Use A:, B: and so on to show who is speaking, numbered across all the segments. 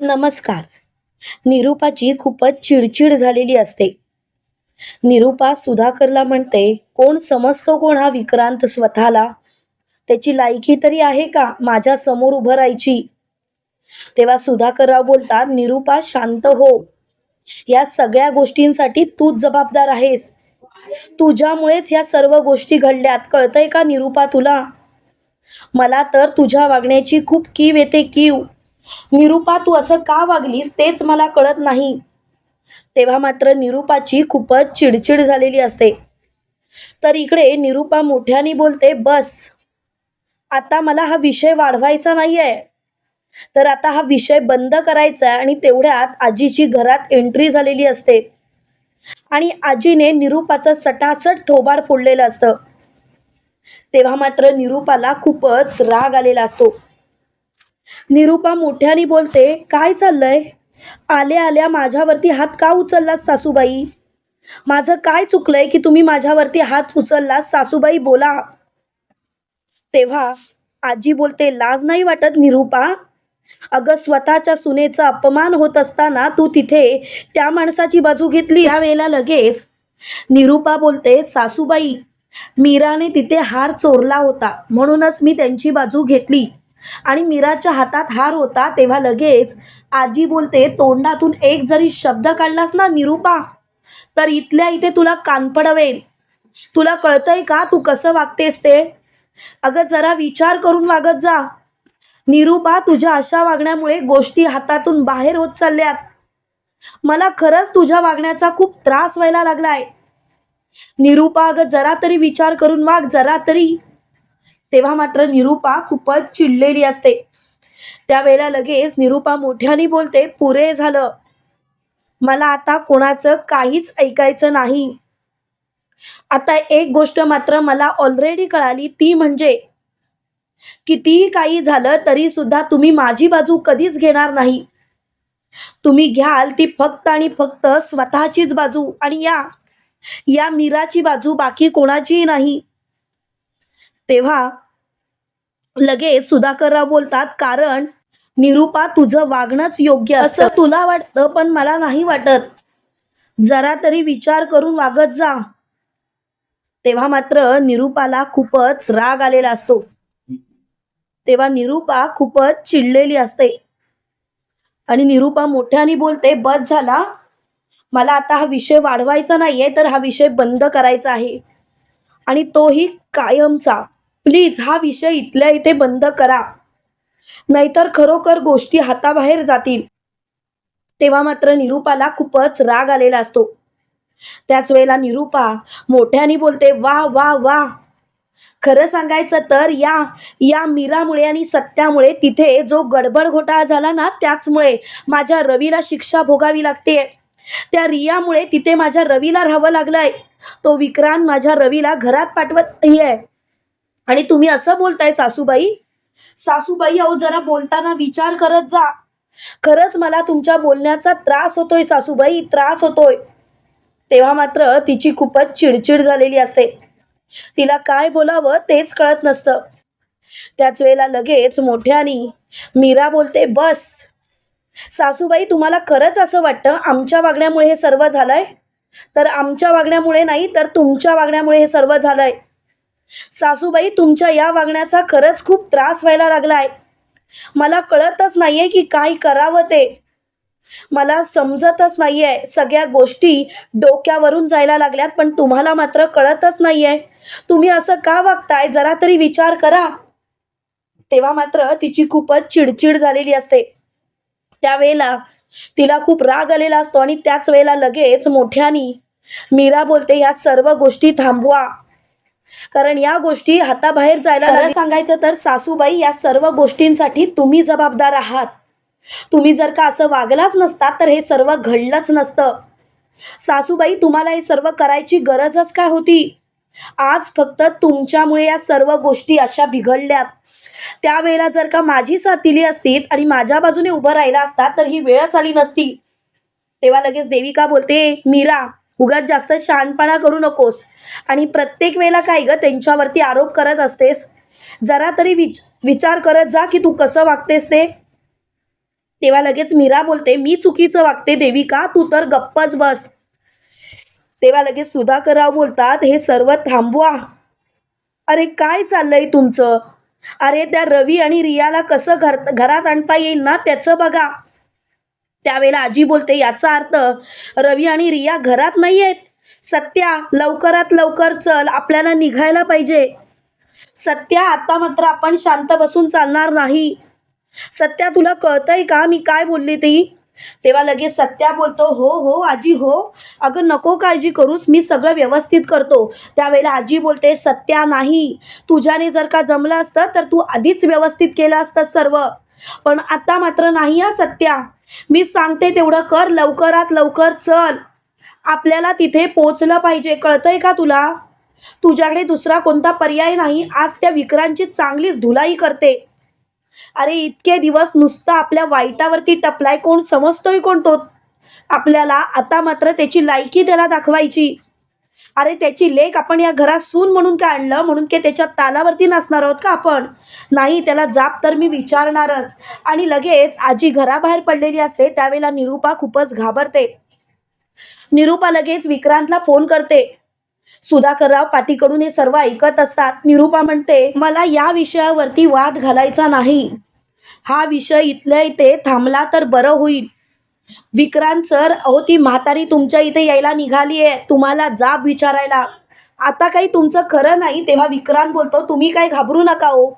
A: नमस्कार. निरूपाची खूपच चिडचिड झालेली असते. निरूपा सुधाकरला म्हणते कोण समजतो कोण हा विक्रांत स्वतःला? त्याची लायकी तरी आहे का माझ्यासमोर उभं राहायची? तेव्हा सुधाकरराव बोलतात निरूपा शांत हो. या सगळ्या गोष्टींसाठी तूच जबाबदार आहेस. तुझ्यामुळेच या सर्व गोष्टी घडल्यात. कळतंय का निरूपा तुला? मला तर तुझ्या वागण्याची खूप कीव येते कीव. निरूपा तू असं का वागलीस तेच मला कळत नाही. तेव्हा मात्र निरूपाची खूपच चिडचिड झालेली असते. तर इकडे निरूपा मोठ्याने बोलते बस आता मला हा विषय वाढवायचा नाही आहे तर आता हा विषय बंद करायचा आहे आणि तेवढ्यात आजीची घरात एंट्री झालेली असते. आणि आजीने निरूपाचं सटासट थोबाड फोडलेलं असतं. तेव्हा मात्र निरूपाला खूपच राग आलेला असतो. निरूपा मोठ्याने बोलते काय चाललंय? आल्या आल्या माझ्यावरती हात का उचललास सासूबाई? माझं काय चुकलंय की तुम्ही माझ्यावरती हात उचललास सासूबाई? बोला. तेव्हा आजी बोलते लाज नाही वाटत निरूपा? अगं स्वतःच्या सुनेचा अपमान होत असताना तू तिथे त्या माणसाची बाजू घेतली त्यावेळेला लगेच निरूपा बोलते सासूबाई मीराने तिथे हार चोरला होता म्हणूनच मी त्यांची बाजू घेतली. आणि मीराच्या हातात हार होता तेव्हा लगेच आजी बोलते तोंडातून एक जरी शब्द काढलास ना निरूपा तर इथल्या इथे तुला कान पडवेल तुला कळतंय का तू कसं वागतेस ते? अगं जरा विचार करून वागत जा. निरूपा तुझ्या अशा वागण्यामुळे गोष्टी हातातून बाहेर होत चालल्यात. मला खरंच तुझ्या वागण्याचा खूप त्रास व्हायला लागलाय. निरूपा अगं जरा तरी विचार करून वाग जरा तरी. तेव्हा मात्र निरूपा खूपच चिडलेली असते. त्यावेळेला लगेच निरूपा मोठ्याने बोलते पुरे झालं. मला आता कोणाचं काहीच ऐकायचं नाही. आता एक गोष्ट मात्र मला ऑलरेडी कळाली ती म्हणजे कितीही काही झालं तरी सुद्धा तुम्ही माझी बाजू कधीच घेणार नाही. तुम्ही घ्याल ती फक्त आणि फक्त स्वतःचीच बाजू आणि या या मीराची बाजू बाकी कोणाचीही नाही. तेव्हा लगेच सुधाकरराव बोलतात कारण निरूपा तुझं वागणंच योग्य असं तुला वाटतं पण मला नाही वाटत. जरा तरी विचार करून वागत जा. तेव्हा मात्र निरूपाला खूपच राग आलेला असतो. तेव्हा निरूपा खूपच चिडलेली असते. आणि निरूपा मोठ्याने बोलते बस झाला. मला आता हा विषय वाढवायचा नाहीये तर हा विषय बंद करायचा आहे. आणि तोही कायमचा. प्लीज हा विषय इथल्या इथे बंद करा. नाहीतर खरोखर गोष्टी हाताबाहेर जातील. तेव्हा मात्र निरूपाला खूपच राग आलेला असतो. त्याच वेळेला निरूपा मोठ्याने बोलते वा वा वा. खरं सांगायचं तर या या मीरामुळे आणि सत्यामुळे तिथे जो गडबड घोटाळा झाला ना त्याचमुळे माझ्या रवीला शिक्षा भोगावी लागते. त्या रियामुळे तिथे माझ्या रवीला राहावं लागलंय. तो विक्रांत माझ्या रवीला घरात पाठवत आहे आणि तुम्ही असं बोलताय सासूबाई? सासूबाई अहो जरा बोलताना विचार करत जा. खरंच मला तुमच्या बोलण्याचा त्रास होतोय सासूबाई त्रास होतोय. तेव्हा मात्र तिची खूपच चिडचिड झालेली असते. तिला काय बोलावं तेच कळत नसतं. त्याच वेळेला लगेच मोठ्यानी मीरा बोलते बस. सासूबाई तुम्हाला खरंच असं वाटतं आमच्या वागण्यामुळे हे सर्व झालंय? तर आमच्या वागण्यामुळे नाही तर तुमच्या वागण्यामुळे हे सर्व झालंय. सासूबाई तुमच्या या वागण्याचा खरंच खूप त्रास व्हायला लागलाय. मला कळतच नाहीये की काय करावं ते. मला समजतच नाहीये. सगळ्या गोष्टी डोक्यावरून जायला लागल्यात पण तुम्हाला मात्र कळतच नाहीये. तुम्ही असं का वागताय? जरा तरी विचार करा. तेव्हा मात्र तिची खूपच चिडचिड झालेली असते. त्यावेळेला तिला खूप राग आलेला असतो आणि त्याच वेळेला लगेच मोठ्यानी मीरा बोलते या सर्व गोष्टी थांबवा. कारण या गोष्टी हाताबाहेर जायला सांगायचं तर सासूबाई या सर्व गोष्टींसाठी तुम्ही जबाबदार आहात. तुम्ही जर का असं वागलाच नसता तर हे सर्व घडलंच नसतं. सासूबाई तुम्हाला हे सर्व करायची गरजच काय होती? आज फक्त तुमच्यामुळे या सर्व गोष्टी अशा बिघडल्यात. त्यावेळेला जर का माझी साथ दिली असती आणि माझ्या बाजूने उभं राहिला असता तर ही वेळच आली नसती. तेव्हा लगेच देविका बोलते मीरा उगाच जास्त शहाणपणा करू नकोस. आणि प्रत्येक वेळेला काय ग त्यांच्यावरती आरोप करत असतेस? जरा तरी विच विचार करत जा की तू कसं वागतेस ते. तेव्हा लगेच मीरा बोलते मी चुकीचं वागते देविका तू तर गप्पच बस. तेव्हा लगेच सुधाकरराव बोलतात हे सर्व थांबवा. अरे काय चाललंय तुमचं? अरे त्या रवी आणि रियाला कसं घर घरात आणता येईल ना त्याचं बघा. त्यावेळेला आजी बोलते याचा अर्थ रवी आणि रिया घरात नाही आहेत सत्या लवकरात लवकर चल आपल्याला निघायला पाहिजे. सत्या आता मात्र आपण शांत बसून चालणार नाही. सत्या तुला कळतंय का? मी काय बोलली ती? तेव्हा लगेच सत्या बोलतो हो हो आजी हो. अगं नको काळजी करूस मी सगळं व्यवस्थित करतो. त्यावेळेला आजी बोलते सत्या नाही. तुझ्याने जर का जमलं असतं तर तू आधीच व्यवस्थित केलं असतं सर्व. पण आता मात्र नाही हा सत्या. मी सांगते तेवढं कर लवकरात लवकर चल. आपल्याला तिथे पोचलं पाहिजे कळतंय का तुला? तुझ्याकडे दुसरा कोणता पर्याय नाही आज त्या विक्रांची चांगलीच धुलाई करते. अरे इतके दिवस नुसतं आपल्या वाईटावरती टपलाय कोण समजतोय कोण तो? आपल्याला आता मात्र त्याची लायकी त्याला दाखवायची. अरे त्याची लेख आपण या घरात सून म्हणून काय आणलं? म्हणून की त्याच्या तालावरती नसणार आहोत का आपण? नाही त्याला जाप तर मी विचारणारच. आणि लगेच आजी घराबाहेर पडलेली असते त्यावेळेला निरूपा खूपच घाबरते. निरूपा लगेच विक्रांतला फोन करते. सुधाकरराव पाटीकडून हे सर्व ऐकत असतात. निरूपा म्हणते मला या विषयावरती वाद घालायचा नाही. हा विषय इथल्या इथे थांबला तर बरं होईल. विक्रांत सर अहो ती म्हातारी तुमच्या इथे यायला निघाली आहे. तुम्हाला जाब विचारायला. आता काही तुमचं खरं नाही तेव्हा विक्रांत बोलतो तुम्ही काही घाबरू नका हो.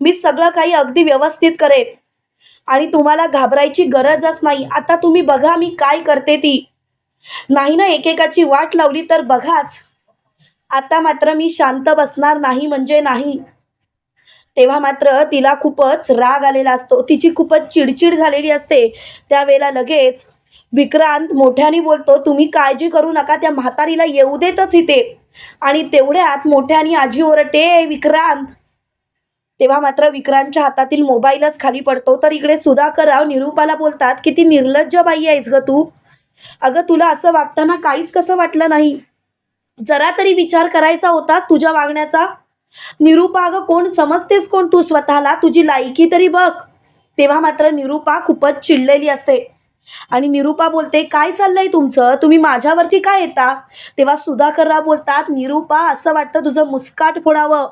A: मी सगळं काही अगदी व्यवस्थित करेन. आणि तुम्हाला घाबरायची गरजच नाही. आता तुम्ही बघा मी काय करते ती. नाही ना एकेकाची वाट लावली तर बघाच. आता मात्र मी शांत बसणार नाही म्हणजे नाही. तेव्हा मात्र तिला खूपच राग आलेला असतो. तिची खूपच चिडचिड झालेली असते. त्यावेळेला लगेच विक्रांत मोठ्याने बोलतो तुम्ही काळजी करू नका त्या म्हातारीला येऊ देतच इथे. आणि तेवढ्यात मोठ्याने आजी ओरटे विक्रांत. तेव्हा मात्र विक्रांतच्या हातातील मोबाईलच खाली पडतो. तर इकडे सुधाकरराव निरूपाला बोलतात किती निर्लज्ज बाई आहेस ग तू. अगं तुला असं वागताना काहीच कसं वाटलं नाही? जरा तरी विचार करायचा होतास तुझ्या वागण्याचा? निरूपा अगं कोण समजतेस कोण तू स्वतःला? तुझी लायकी तरी बघ. तेव्हा मात्र निरूपा खूपच चिडलेली असते. आणि निरूपा बोलते काय चाललंय तुमचं? तुम्ही माझ्यावरती काय येता? तेव्हा सुधाकरराव बोलतात निरूपा असं वाटतं तुझं मुस्काट फोडावं.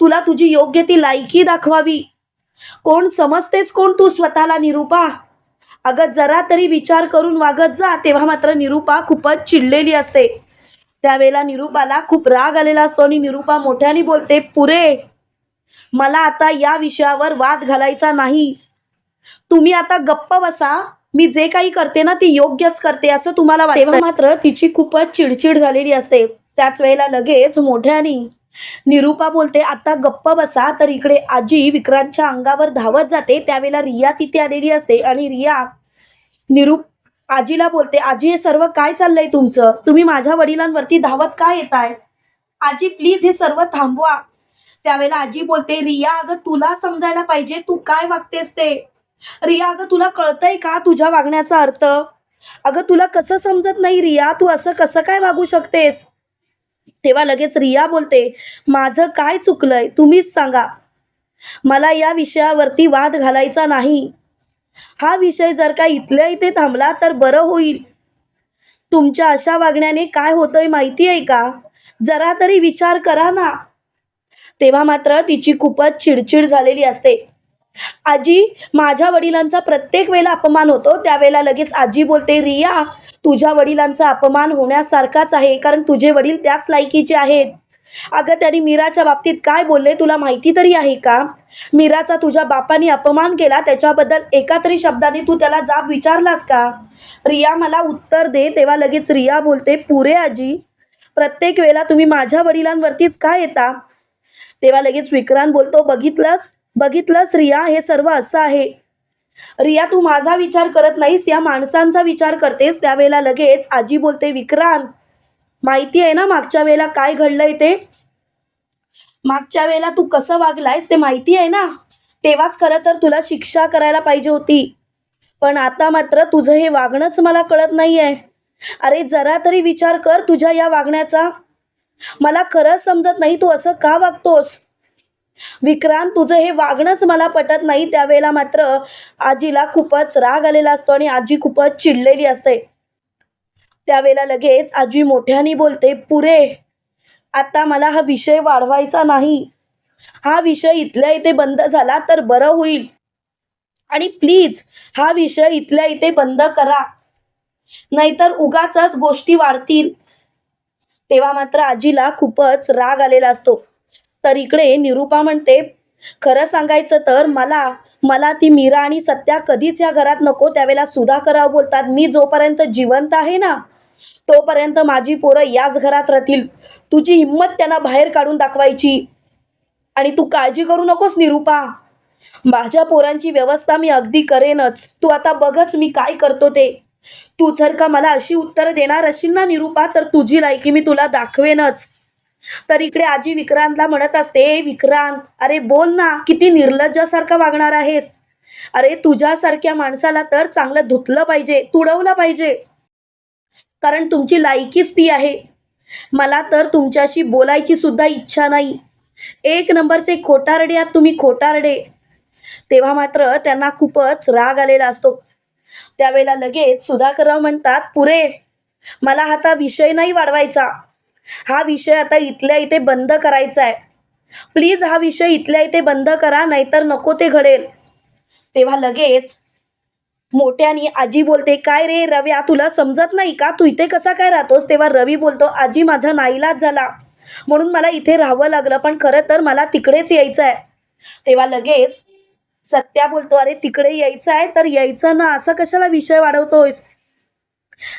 A: तुला तुझी योग्य ती लायकी दाखवावी. कोण समजतेस कोण तू स्वतःला निरूपा? अगं जरा तरी विचार करून वागत जा. तेव्हा मात्र निरूपा खूपच चिडलेली असते. त्यावेळेला निरूपाला खूप राग आलेला असतो आणि निरूपा मोठ्याने बोलते पुरे मला आता या विषयावर वाद घालायचा नाही. तुम्ही आता गप्प बसा. मी जे काही करते ना ती योग्यच करते असं तुम्हाला वाटतं मात्र तिची खूपच चिडचिड झालेली असते. त्याच वेळेला लगेच मोठ्याने निरूपा बोलते आता गप्प बसा तर इकडे आजी विक्रांतच्या अंगावर धावत जाते. त्यावेळेला रिया तिथे आलेली असते आणि रिया निरूप आजीला बोलते आजी हे सर्व काय चाललंय तुमचं? तुम्ही माझ्या वडिलांवरती धावत का येताय? आजी प्लीज हे सर्व थांबवा. त्यावेळेला आजी बोलते रिया अगं तुला समजायला पाहिजे तू काय वागतेस ते? रिया अगं तुला कळतंय का तुझ्या वागण्याचा अर्थ? अगं तुला कसं समजत नाही रिया? तू असं कसं काय वागू शकतेस? तेव्हा लगेच रिया बोलते माझं काय चुकलंय? तुम्हीच सांगा. मला या विषयावरती वाद घालायचा नाही. हा विषय जर का इथल्या इथे थांबला तर बरं होईल. तुमच्या अशा वागण्याने काय होतंय माहिती आहे का? जरा तरी विचार करा ना. तेव्हा मात्र तिची खूपच चिडचिड झालेली असते. आजी माझ्या वडिलांचा प्रत्येक वेळेला अपमान होतो त्यावेळेला लगेच आजी बोलते रिया तुझ्या वडिलांचा अपमान होण्यासारखाच आहे कारण तुझे वडील त्याच लायकीचे आहेत. अगं त्यांनी मीराच्या बाबतीत काय बोलले तुला माहिती तरी आहे का? मीराचा तुझ्या बापाने अपमान केला त्याच्याबद्दल एका तरी शब्दाने तू त्याला जाब विचारलास का? रिया मला उत्तर दे तेव्हा लगेच रिया बोलते पुरे आजी प्रत्येक वेळेला तुम्ही माझ्या वडिलांवरतीच का येता? तेव्हा लगेच विक्रांत बोलतो बघितलंस बघितलंस रिया हे सर्व असं आहे. रिया तू माझा विचार करत नाहीस या माणसांचा विचार करतेस. त्यावेळेला लगेच आजी बोलते विक्रांत माहिती आहे ना मागच्या वेळेला काय घडलंय ते? मागच्या वेळेला तू कसं वागलायस ते माहिती आहे ना? तेव्हाच खरं तर तुला शिक्षा करायला पाहिजे होती. पण आता मात्र तुझं हे वागणंच मला कळत नाही आहे अरे जरा तरी विचार कर तुझ्या या वागण्याचा. मला खरंच समजत नाही तू असं का वागतोस? विक्रांत तुझं हे वागणंच मला पटत नाही. त्यावेळेला मात्र आजीला खूपच राग आलेला असतो आणि आजी खूपच चिडलेली असते. त्यावेळेला लगेच आजी मोठ्याने बोलते पुरे आता मला हा विषय वाढवायचा नाही. हा विषय इथल्या इथे बंद झाला तर बरं होईल. आणि प्लीज हा विषय इथल्या इथे बंद करा. नाहीतर उगाच गोष्टी वाढतील. तेव्हा मात्र आजीला खूपच राग आलेला असतो. तर इकडे निरूपा म्हणते खरं सांगायचं तर मला मला ती मीरा आणि सत्या कधीच या घरात नको त्यावेळेला सुधाकरराव बोलतात. मी जोपर्यंत जिवंत आहे ना तोपर्यंत माझी पोरं याच घरात राहतील तुझी हिंमत त्यांना बाहेर काढून दाखवायची. आणि तू काळजी करू नकोस निरूपा. माझ्या पोरांची व्यवस्था मी अगदी करेनच. तू आता बघच मी काय करतो ते. तू जर का मला अशी उत्तरं देणार असशील ना निरूपा तर तुझी लायकी मी तुला दाखवेनच. तर इकडे आजी विक्रांतला म्हणत असते विक्रांत अरे बोल ना किती निर्लज्जासारखं वागणार आहेस. अरे तुझ्यासारख्या माणसाला तर चांगलं धुतलं पाहिजे तुडवलं पाहिजे. कारण तुमची लायकीच ती आहे. मला तर तुमच्याशी बोलायची सुद्धा इच्छा नाही. एक नंबरचे खोटारडे आहात तुम्ही खोटारडे. तेव्हा मात्र त्यांना खूपच राग आलेला असतो. त्यावेळेला लगेच सुधाकरराव म्हणतात पुरे मला आता विषय नाही वाढवायचा. हा विषय आता इथल्या इथे बंद करायचा आहे. प्लीज हा विषय इथल्या इथे बंद करा नाहीतर नको ते घडेल. तेव्हा लगेच मोठ्याने आजी बोलते काय रे रव्या तुला समजत नाही का? तू इथे कसा काय राहतोस? तेव्हा रवी बोलतो आजी माझा नाईलाज झाला. म्हणून मला इथे राहावं लागलं पण खरं तर मला तिकडेच यायचं आहे तेव्हा लगेच सत्या बोलतो अरे तिकडे यायचं आहे तर यायचं ना असं कशाला विषय वाढवतोयस?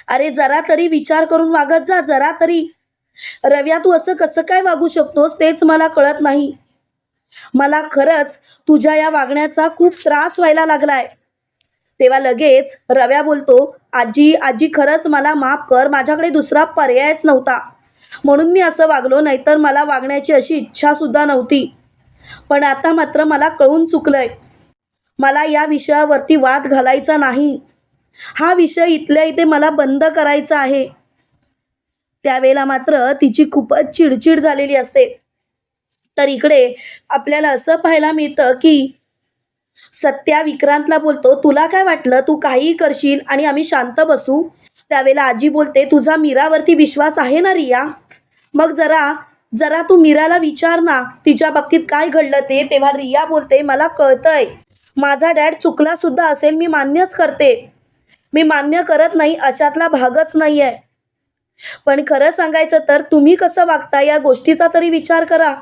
A: अरे जरा तरी विचार करून वागत जा जरा तरी. रव्या तू असं कसं काय वागू शकतोस तेच मला कळत नाही. मला खरंच तुझ्या या वागण्याचा खूप त्रास व्हायला लागलाय. तेव्हा लगेच रव्या बोलतो आजी आजी खरंच मला माफ कर माझ्याकडे दुसरा पर्यायच नव्हता. म्हणून मी असं वागलो नाहीतर मला वागण्याची अशी इच्छासुद्धा नव्हती. पण आता मात्र मला कळून चुकलंय. मला या विषयावरती वाद घालायचा नाही. हा विषय इथल्या इथे मला बंद करायचा आहे. त्यावेळेला मात्र तिची खूपच चिडचिड झालेली असते. तर इकडे आपल्याला असं पाहायला मिळतं की सत्या विक्रांतला बोलतो तुला काय वाटलं? तू काहीही करशील आणि आम्ही शांत बसू? त्यावेळेला आजी बोलते तुझा मीरावरती विश्वास आहे ना रिया? मग जरा जरा तू मीराला विचार ना तिच्या बाबतीत काय घडलं ते. तेव्हा रिया बोलते मला कळतंय. माझा डॅड चुकला सुद्धा असेल मी मान्यच करते. मी मान्य करत नाही अशातला भागच नाही आहे पण खरं सांगायचं तर तुम्ही कसं वागता या गोष्टीचा तरी विचार करा.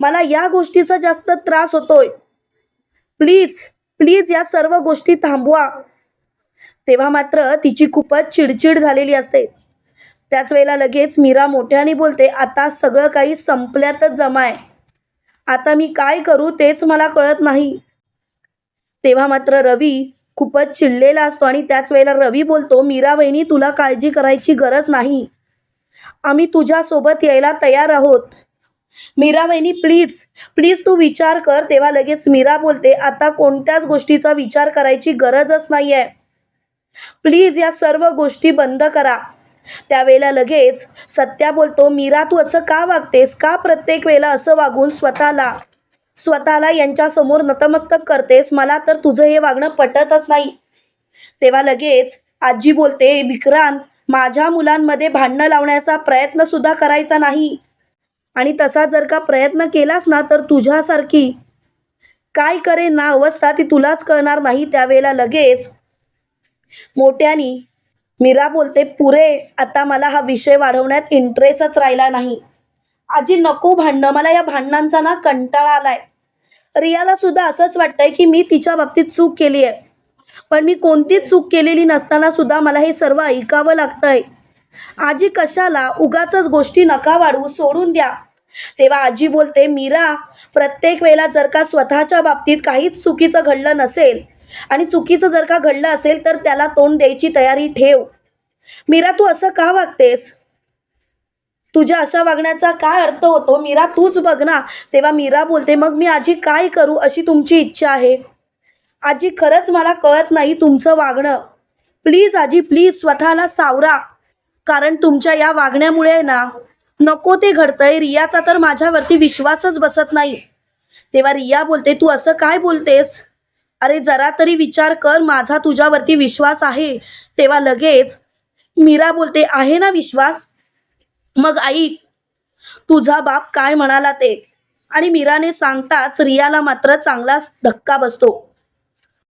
A: मला या गोष्टीचा जास्त त्रास होतोय. प्लीज प्लीज या सर्व गोष्टी थांबवा. तेव्हा मात्र तिची खूपच चिडचिड झालेली असते. त्याच वेळेला लगेच मीरा मोठ्याने बोलते आता सगळं काही संपल्यातच जमाय. आता मी काय करू तेच मला कळत नाही. तेव्हा मात्र रवी खूपच चिडलेला असतो आणि त्याच वेळेला रवी बोलतो मीरा वहिनी तुला काळजी करायची गरज नाही. आम्ही तुझ्यासोबत यायला तयार आहोत. मीरा वहिनी प्लीज प्लीज तू विचार कर. तेव्हा लगेच मीरा बोलते आता कोणत्याच गोष्टीचा विचार करायची गरजच नाही आहे प्लीज या सर्व गोष्टी बंद करा. त्यावेळेला लगेच सत्या बोलतो मीरा तू असं का वागतेस? का प्रत्येक वेळेला असं वागून स्वतःला स्वतःला यांच्यासमोर नतमस्तक करतेस? मला तर तुझं हे वागणं पटतच नाही. तेव्हा लगेच आजी बोलते विक्रांत माझ्या मुलांमध्ये भांडणं लावण्याचा प्रयत्न सुद्धा करायचा नाही. आणि तसा जर का प्रयत्न केलास ना तर तुझ्यासारखी काय करे ना अवस्था ती तुलाच कळणार नाही त्यावेळेला लगेच. मोठ्यानी मीरा बोलते पुरे आता मला हा विषय वाढवण्यात इंटरेस्टच राहिला नाही. आजी नको भांडणं मला या भांडणांचा ना कंटाळा आलाय. रियाला सुद्धा असंच वाटतंय की मी तिच्या बाबतीत चूक केली आहे पण मी कोणतीच चूक केलेली नसताना सुद्धा मला हे सर्व ऐकावं लागतंय. आजी कशाला उगाच गोष्टी नका वाढवू सोडून द्या. तेव्हा आजी बोलते मीरा प्रत्येक वेळेला जर का स्वतःच्या बाबतीत काहीच चुकीचं घडलं नसेल आणि चुकीचं जर का घडलं असेल तर त्याला तोंड द्यायची तयारी ठेव. मीरा तू असं का वागतेस? तुझ्या अशा वागण्याचा काय अर्थ होतो? मीरा तूच बघ ना. तेव्हा मीरा बोलते मग मी आजी काय करू अशी तुमची इच्छा आहे? आजी खरंच मला कळत नाही तुमचं वागणं. प्लीज आजी प्लीज स्वतःला सावरा. कारण तुमच्या या वागण्यामुळे ना नको ते घडतंय. रियाचा तर माझ्यावरती विश्वासच बसत नाही. तेव्हा रिया बोलते तू असं काय बोलतेस? अरे जरा तरी विचार कर माझा तुझ्यावरती विश्वास आहे. तेव्हा लगेच मीरा बोलते आहे ना विश्वास? मग ऐक तुझा बाप काय म्हणाला ते? आणि मीराने सांगताच रियाला मात्र चांगलाच धक्का बसतो.